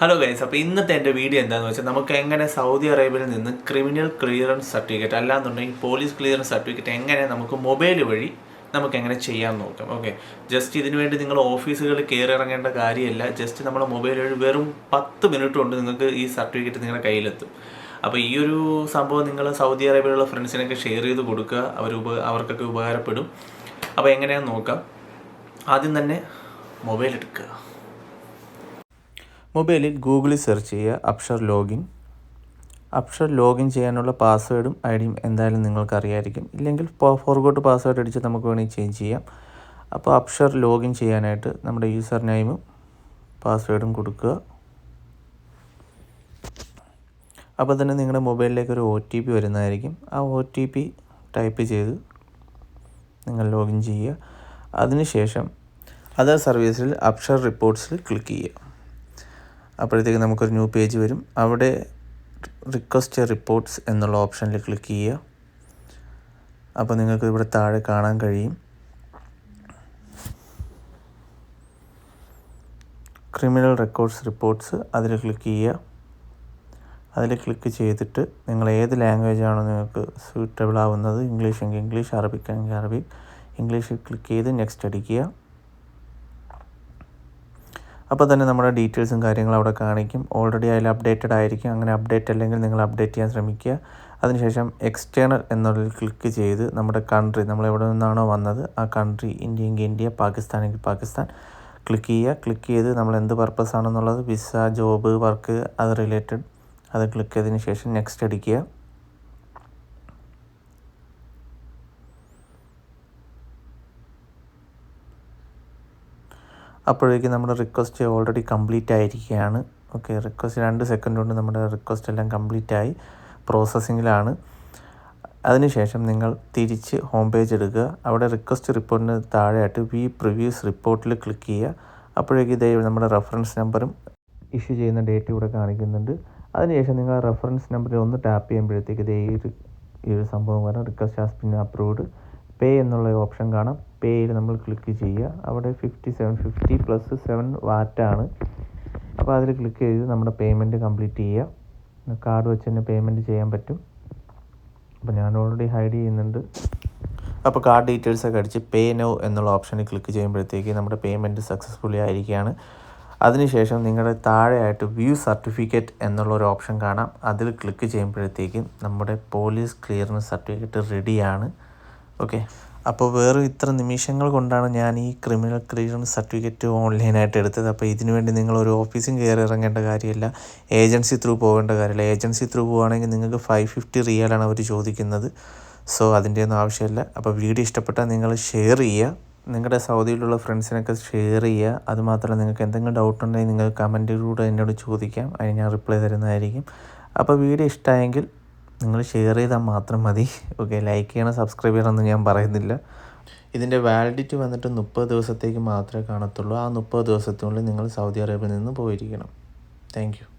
Hello guys അപ്പോൾ ഇന്നത്തെ എന്റെ വീഡിയോ എന്താണെന്ന് വെച്ചാൽ നമുക്ക് എങ്ങനെ സൗദി അറേബ്യയിൽ നിന്ന് ക്രിമിനൽ ക്ലിയറൻസ് സർട്ടിഫിക്കറ്റ് അല്ലാന്നുണ്ടെങ്കിൽ പോലീസ് ക്ലിയറൻസ് സർട്ടിഫിക്കറ്റ് എങ്ങനെ നമുക്ക് മൊബൈൽ വഴി നമുക്ക് എങ്ങനെ ചെയ്യാൻ നോക്കാം. ഓക്കെ ജസ്റ്റ് ഇതിനു വേണ്ടി നിങ്ങൾ ഓഫീസുകളിൽ കയറി ഇറങ്ങേണ്ട കാര്യമല്ല. ജസ്റ്റ് നമ്മുടെ മൊബൈൽ വഴി വെറും പത്ത് മിനിറ്റ് കൊണ്ട് നിങ്ങൾക്ക് ഈ സർട്ടിഫിക്കറ്റ് നിങ്ങളുടെ കയ്യിലെത്തും. അപ്പോൾ ഈ ഒരു സംഭവം നിങ്ങൾ സൗദി അറേബ്യയിലുള്ള ഫ്രണ്ട്സിനൊക്കെ ഷെയർ ചെയ്ത് കൊടുക്കുക. അവർ ഉപ അവർക്കൊക്കെ ഉപകാരപ്പെടും. അപ്പോൾ എങ്ങനെയാണെന്ന് നോക്കാം. ആദ്യം തന്നെ മൊബൈൽ എടുക്കുക. മൊബൈലിൽ ഗൂഗിളിൽ സെർച്ച് ചെയ്യുക അപ്ഷർ ലോഗിൻ. അപ്ഷർ ലോഗിൻ ചെയ്യാനുള്ള പാസ്വേഡും ഐ ഡിയും എന്തായാലും നിങ്ങൾക്ക് അറിയായിരിക്കും ഇല്ലെങ്കിൽ ഫോർഗോട്ട് പാസ്വേഡ് അടിച്ച് നമുക്ക് വേണമെങ്കിൽ ചേഞ്ച് ചെയ്യാം. അപ്പോൾ അപ്ഷർ ലോഗിൻ ചെയ്യാനായിട്ട് നമ്മുടെ യൂസർ നെയിമും പാസ്വേഡും കൊടുക്കുക. അപ്പോൾ തന്നെ നിങ്ങളുടെ മൊബൈലിലേക്ക് ഒരു ഒ ടി പി വരുന്നതായിരിക്കും. ആ ഒ ടി പി ടൈപ്പ് ചെയ്ത് നിങ്ങൾ ലോഗിൻ ചെയ്യുക. അതിനുശേഷം അതർ സർവീസിൽ അപ്ഷർ റിപ്പോർട്ട്സിൽ ക്ലിക്ക് ചെയ്യുക. അപ്പോഴത്തേക്ക് നമുക്കൊരു ന്യൂ പേജ് വരും. അവിടെ റിക്വസ്റ്റ് റിപ്പോർട്ട്സ് എന്നുള്ള ഓപ്ഷനിൽ ക്ലിക്ക് ചെയ്യുക. അപ്പോൾ നിങ്ങൾക്ക് ഇവിടെ താഴെ കാണാൻ കഴിയും. ക്രിമിനൽ റെക്കോർഡ്സ് റിപ്പോർട്ട്സ് അതിൽ ക്ലിക്ക് ചെയ്യുക. അതിൽ ക്ലിക്ക് ചെയ്തിട്ട് നിങ്ങൾ ഏത് ലാംഗ്വേജ് ആണോ നിങ്ങൾക്ക് സ്യൂട്ടബിൾ ആവുന്നത് ഇംഗ്ലീഷ് എങ്കിൽ ഇംഗ്ലീഷ് അറബിക് എങ്കിൽ അറബിക് ഇംഗ്ലീഷിൽ ക്ലിക്ക് ചെയ്ത് നെക്സ്റ്റ് അടിക്കുക. അപ്പോൾ തന്നെ നമ്മുടെ ഡീറ്റെയിൽസും കാര്യങ്ങളും അവിടെ കാണിക്കും. ഓൾറെഡി അതിൽ അപ്ഡേറ്റഡ് ആയിരിക്കും. അങ്ങനെ അപ്ഡേറ്റ് അല്ലെങ്കിൽ നിങ്ങൾ അപ്ഡേറ്റ് ചെയ്യാൻ ശ്രമിക്കുക. അതിനുശേഷം എക്സ്റ്റേണൽ എന്നുള്ളിൽ ക്ലിക്ക് ചെയ്ത് നമ്മുടെ കൺട്രി നമ്മൾ എവിടെ നിന്നാണോ വന്നത് ആ കൺട്രി ഇന്ത്യയെങ്കിൽ ഇന്ത്യ പാകിസ്ഥാനെങ്കിൽ പാകിസ്ഥാൻ ക്ലിക്ക് ചെയ്യുക. ക്ലിക്ക് ചെയ്ത് നമ്മൾ എന്ത് പർപ്പസ് ആണെന്നുള്ളത് വിസ ജോബ് വർക്ക് അത് റിലേറ്റഡ് അത് ക്ലിക്ക് ചെയ്തതിന് ശേഷം നെക്സ്റ്റ് അടിക്കുക. അപ്പോഴേക്കും നമ്മുടെ റിക്വസ്റ്റ് ഓൾറെഡി കംപ്ലീറ്റ് ആയിരിക്കുകയാണ്. ഓക്കെ റിക്വസ്റ്റ് രണ്ട് സെക്കൻഡ് കൊണ്ട് നമ്മുടെ റിക്വസ്റ്റ് എല്ലാം കംപ്ലീറ്റ് ആയി പ്രോസസ്സിങ്ങിലാണ് അതിനുശേഷം നിങ്ങൾ തിരിച്ച് ഹോം പേജ് എടുക്കുക. അവിടെ റിക്വസ്റ്റ് റിപ്പോർട്ടിന് താഴെയായിട്ട് വി പ്രിവ്യൂസ് റിപ്പോർട്ടിൽ ക്ലിക്ക് ചെയ്യുക. അപ്പോഴേക്കും ഇതേ നമ്മുടെ റെഫറൻസ് നമ്പറും ഇഷ്യൂ ചെയ്യുന്ന ഡേറ്റ് ഇവിടെ കാണിക്കുന്നുണ്ട്. അതിനുശേഷം നിങ്ങൾ റെഫറൻസ് നമ്പറിൽ ഒന്ന് ടാപ്പ് ചെയ്യുമ്പോഴത്തേക്ക് ഇതേ ഈ ഒരു സംഭവം വരാം request has been approved pay എന്നുള്ള ഓപ്ഷൻ കാണാം. പേയിൽ നമ്മൾ ക്ലിക്ക് ചെയ്യുക. അവിടെ fifty seven fifty plus seven വാറ്റാണ് അപ്പോൾ അതിൽ ക്ലിക്ക് ചെയ്ത് നമ്മുടെ പേയ്മെന്റ് കംപ്ലീറ്റ് ചെയ്യുക. കാർഡ് വെച്ച് തന്നെ പേയ്മെന്റ് ചെയ്യാൻ പറ്റും. അപ്പോൾ ഞാൻ ഓൾറെഡി ഹൈഡ് ചെയ്യുന്നുണ്ട്. അപ്പോൾ കാർഡ് ഡീറ്റെയിൽസ് ഒക്കെ അടിച്ച് പേ നോ എന്നുള്ള ഓപ്ഷനിൽ ക്ലിക്ക് ചെയ്യുമ്പോഴത്തേക്ക് നമ്മുടെ പേയ്മെന്റ് സക്സസ്ഫുള്ളി ആയിരിക്കുകയാണ്. അതിനുശേഷം നിങ്ങളുടെ താഴെയായിട്ട് വ്യൂ സർട്ടിഫിക്കറ്റ് എന്നുള്ള ഒരു ഓപ്ഷൻ കാണാം. അതിൽ ക്ലിക്ക് ചെയ്യുമ്പോഴത്തേക്കും നമ്മുടെ പോലീസ് ക്ലിയറൻസ് സർട്ടിഫിക്കറ്റ് റെഡിയാണ് ഓക്കെ അപ്പോൾ വേറെ ഇത്ര നിമിഷങ്ങൾ കൊണ്ടാണ് ഞാൻ ഈ ക്രിമിനൽ ക്ലിയറൻസ് സർട്ടിഫിക്കറ്റ് ഓൺലൈനായിട്ട് എടുത്തത്. അപ്പോൾ ഇതിനു വേണ്ടി നിങ്ങൾ ഒരു ഓഫീസും കയറി ഇറങ്ങേണ്ട കാര്യമില്ല. ഏജൻസി ത്രൂ പോകേണ്ട കാര്യമില്ല. ഏജൻസി ത്രൂ പോവുകയാണെങ്കിൽ നിങ്ങൾക്ക് ഫൈവ് ഫിഫ്റ്റി റിയാലാണ് അവർ ചോദിക്കുന്നത്. സോ അതിന്റെ ഒന്നും ആവശ്യമില്ല. അപ്പോൾ വീഡിയോ ഇഷ്ടപ്പെട്ടാൽ നിങ്ങൾ ഷെയർ ചെയ്യുക. നിങ്ങളുടെ സൗദിയിലുള്ള ഫ്രണ്ട്സിനൊക്കെ ഷെയർ ചെയ്യുക. അതുമാത്രമല്ല നിങ്ങൾക്ക് എന്തെങ്കിലും ഡൗട്ട് ഉണ്ടെങ്കിൽ നിങ്ങൾ കമന്റിലൂടെ എന്നോട് ചോദിക്കാം. അതിന് ഞാൻ റിപ്ലൈ തരുന്നതായിരിക്കും. അപ്പോൾ വീഡിയോ ഇഷ്ടമായെങ്കിൽ നിങ്ങൾ ഷെയർ ചെയ്താൽ മാത്രം മതി. ഓക്കെ ലൈക്ക് ചെയ്യണം സബ്സ്ക്രൈബ് ചെയ്യണമെന്ന് ഞാൻ പറയുന്നില്ല. ഇതിന്റെ വാലിഡിറ്റി വന്നിട്ട് മുപ്പത് ദിവസത്തേക്ക് മാത്രമേ കാണത്തുള്ളൂ. ആ മുപ്പത് ദിവസത്തിനുള്ളിൽ നിങ്ങൾ സൗദി അറേബ്യയിൽ നിന്ന് പോയിരിക്കണം. താങ്ക്